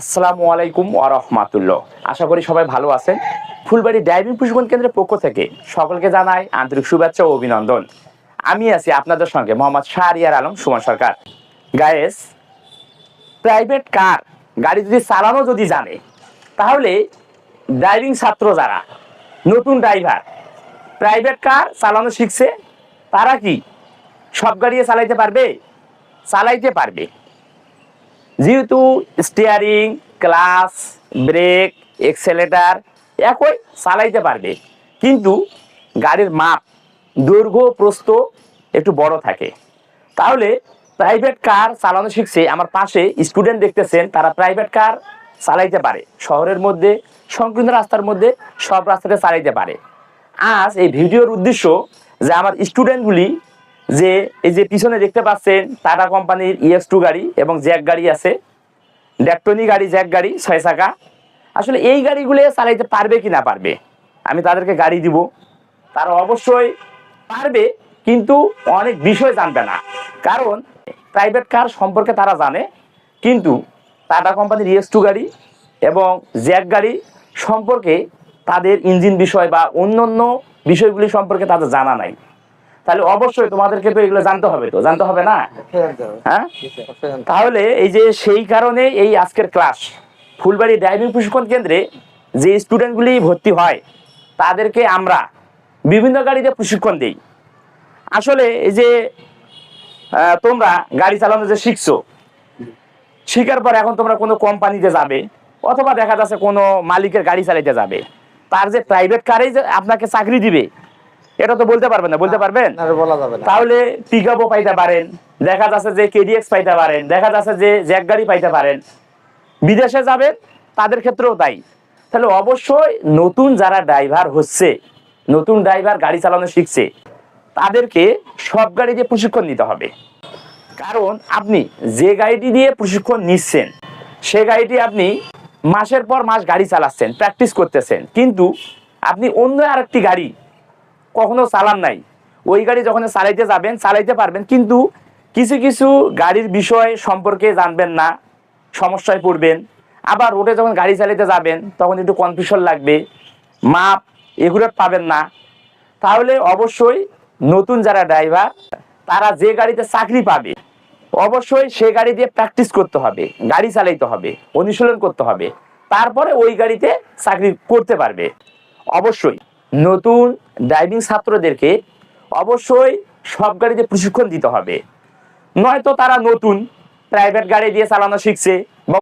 আসসালামু আলাইকুম ওরহমাতুল্লাহ আশা করি সবাই ভালো আছেন। ফুলবাড়ি ড্রাইভিং প্রশিক্ষণ কেন্দ্রের পক্ষ থেকে সকলকে জানাই আন্তরিক শুভেচ্ছা ও অভিনন্দন। আমি আছি আপনাদের সঙ্গে Mohammad Shahriar Alam, Suman Sarkar. Guys private car গাড়ি যদি চালানো যদি জানে, তাহলে ড্রাইভিং ছাত্র যারা, নতুন ড্রাইভার প্রাইভেট কার চালানো শিখছে, তারা কি সব গাড়িয়ে চালাইতে পারবে? চালাইতে পারবে। যেহেতু স্টিয়ারিং ক্লাস ব্রেক এক্সেলেটার একই চালাইতে পারবে। কিন্তু গাড়ির মাপ, দৈর্ঘ্য, প্রস্থ একটু বড় থাকে। তাহলে প্রাইভেট কার চালানো শিখছে। আমার পাশে স্টুডেন্ট দেখতেছেন, তারা প্রাইভেট কার চালাইতে পারে। শহরের মধ্যে, সংকীর্ণ রাস্তার মধ্যে সব রাস্তাতে চালাইতে পারে। আজ এই ভিডিওর উদ্দেশ্য যে আমার স্টুডেন্টগুলি যে এই যে পিছনে দেখতে পাচ্ছেন টাটা কোম্পানির ইএস টু গাড়ি এবং জ্যাক গাড়ি আছে। ড্যাকটনি গাড়ি, জ্যাক গাড়ি, ছয় চাকা। আসলে এই গাড়িগুলো চালাইতে পারবে কি না পারবে? আমি তাদেরকে গাড়ি দিব। তারা অবশ্যই পারবে, কিন্তু অনেক বিষয় জানবে না। কারণ প্রাইভেট কার সম্পর্কে তারা জানে, কিন্তু টাটা কোম্পানির ইএস টু গাড়ি এবং জ্যাক গাড়ি সম্পর্কে তাদের ইঞ্জিন বিষয় বা অন্যান্য বিষয়গুলি সম্পর্কে তাদের জানা নাই। তাহলে অবশ্যই তোমাদেরকে তো এগুলো জানতে হবে তো জানতে হবে না? হ্যাঁ? তাহলে এই যে সেই কারণে এই আজকের ক্লাস ফুলবাড়ি ড্রাইভিং প্রশিক্ষণ কেন্দ্রে যে স্টুডেন্টগুলি ভর্তি হয় তাদেরকে আমরা বিভিন্ন গাড়িতে প্রশিক্ষণ দিই। আসলে এই যে তোমরা গাড়ি চালানো যে শিখছো শিখার পর এখন তোমরা কোনো কোম্পানিতে যাবে অথবা দেখা যাচ্ছে কোনো মালিকের গাড়ি চালাইতে যাবে তার যে প্রাইভেট কারেই যে আপনাকে চাকরি দিবে এটা তো বলতে পারবেন না বলতে পারবেন? বলা যাবে না। তাহলে পিক আপও পাইতে পারেন দেখা যাচ্ছে যে কেডিএক্স পাইতে পারেন দেখা যাচ্ছে যে জ্যাক গাড়ি পাইতে পারেন। বিদেশে যাবেন তাদের ক্ষেত্রেও তাই। তাহলে অবশ্যই নতুন যারা ড্রাইভার হচ্ছে নতুন ড্রাইভার গাড়ি চালানো শিখছে তাদেরকে সব গাড়ি দিয়ে প্রশিক্ষণ নিতে হবে। কারণ আপনি যে গাড়িটি দিয়ে প্রশিক্ষণ নিচ্ছেন সে গাড়িটি আপনি মাসের পর মাস গাড়ি চালাচ্ছেন প্র্যাকটিস করতেছেন। কিন্তু আপনি অন্য আরেকটি গাড়ি কখনো চালান নাই। ওই গাড়ি যখন চালাইতে যাবেন, চালাইতে পারবেন, কিন্তু কিছু কিছু গাড়ির বিষয় সম্পর্কে জানবেন না, সমস্যায় পড়বেন। আবার রোডে যখন গাড়ি চালাইতে যাবেন, তখন একটু কনফিউশন লাগবে, মাপ এগুলো পাবেন না। তাহলে অবশ্যই নতুন যারা ড্রাইভার তারা যে গাড়িতে চাকরি পাবে, অবশ্যই সে গাড়ি দিয়ে প্র্যাকটিস করতে হবে, গাড়ি চালাইতে হবে, অনুশীলন করতে হবে। তারপরে ওই গাড়িতে চাকরি করতে পারবে। অবশ্যই। নতুন ড্রাইভিং ছাত্রদেরকে অবশ্যই সব গাড়িতে প্রশিক্ষণ দিতে হবে। নয়তো তারা নতুন প্রাইভেট গাড়ি দিয়ে চালানো শিখছে।